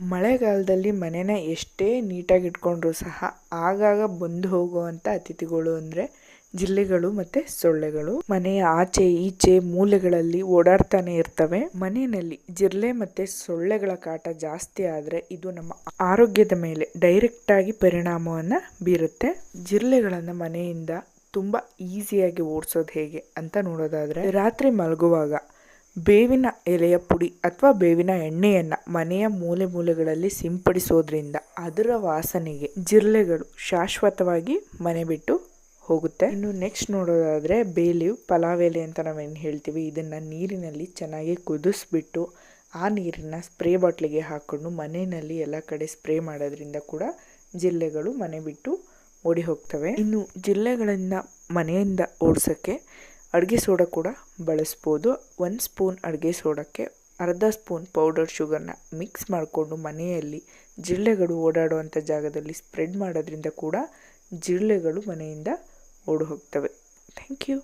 ಮಳೆಗಾಲದಲ್ಲಿ ಮನೇನ ಎಷ್ಟೇ ನೀಟಾಗಿ ಇಟ್ಕೊಂಡ್ರೂ ಸಹ ಆಗಾಗ ಬಂದು ಹೋಗುವಂಥ ಅತಿಥಿಗಳು ಅಂದರೆ ಜಿಲ್ಲೆಗಳು ಮತ್ತು ಸೊಳ್ಳೆಗಳು. ಮನೆಯ ಆಚೆ ಈಚೆ ಮೂಲೆಗಳಲ್ಲಿ ಓಡಾಡ್ತಾನೆ ಇರ್ತವೆ. ಮನೆಯಲ್ಲಿ ಜಿರಳೆ ಮತ್ತು ಸೊಳ್ಳೆಗಳ ಕಾಟ ಜಾಸ್ತಿ ಆದರೆ ಇದು ನಮ್ಮ ಆರೋಗ್ಯದ ಮೇಲೆ ಡೈರೆಕ್ಟಾಗಿ ಪರಿಣಾಮವನ್ನು ಬೀರುತ್ತೆ. ಜಿರಳೆಗಳನ್ನು ಮನೆಯಿಂದ ತುಂಬ ಈಸಿಯಾಗಿ ಓಡಿಸೋದು ಹೇಗೆ ಅಂತ ನೋಡೋದಾದರೆ ರಾತ್ರಿ ಮಲಗುವಾಗ ಬೇವಿನ ಎಲೆಯ ಪುಡಿ ಅಥವಾ ಬೇವಿನ ಎಣ್ಣೆಯನ್ನು ಮನೆಯ ಮೂಲೆ ಮೂಲೆಗಳಲ್ಲಿ ಸಿಂಪಡಿಸೋದ್ರಿಂದ ಅದರ ವಾಸನೆಗೆ ಜಿರಳೆಗಳು ಶಾಶ್ವತವಾಗಿ ಮನೆ ಬಿಟ್ಟು ಹೋಗುತ್ತೆ. ಇನ್ನು ನೆಕ್ಸ್ಟ್ ನೋಡೋದಾದರೆ ಬೇಲಿಯು ಪಲಾವೇಲೆ ಅಂತ ನಾವೇನು ಹೇಳ್ತೀವಿ, ಇದನ್ನು ನೀರಿನಲ್ಲಿ ಚೆನ್ನಾಗಿ ಕುದಿಸ್ಬಿಟ್ಟು ಆ ನೀರನ್ನು ಸ್ಪ್ರೇ ಬಾಟ್ಲಿಗೆ ಹಾಕ್ಕೊಂಡು ಮನೆಯಲ್ಲಿ ಎಲ್ಲ ಕಡೆ ಸ್ಪ್ರೇ ಮಾಡೋದ್ರಿಂದ ಕೂಡ ಜಿರಳೆಗಳು ಮನೆ ಬಿಟ್ಟು ಓಡಿ ಹೋಗ್ತವೆ. ಇನ್ನು ಜಿಲ್ಲೆಗಳನ್ನು ಮನೆಯಿಂದ ಓಡಿಸೋಕ್ಕೆ ಅಡುಗೆ ಸೋಡಾ ಕೂಡ ಬಳಸ್ಬೋದು. ಒಂದು ಸ್ಪೂನ್ ಅಡುಗೆ ಸೋಡಕ್ಕೆ ಅರ್ಧ ಸ್ಪೂನ್ ಪೌಡರ್ ಶುಗರ್ನ ಮಿಕ್ಸ್ ಮಾಡಿಕೊಂಡು ಮನೆಯಲ್ಲಿ ಜಿರಳೆಗಳು ಓಡಾಡುವಂಥ ಜಾಗದಲ್ಲಿ ಸ್ಪ್ರೆಡ್ ಮಾಡೋದ್ರಿಂದ ಕೂಡ ಜಿರಳೆಗಳು ಮನೆಯಿಂದ ಓಡಿ ಹೋಗ್ತವೆ. Thank you.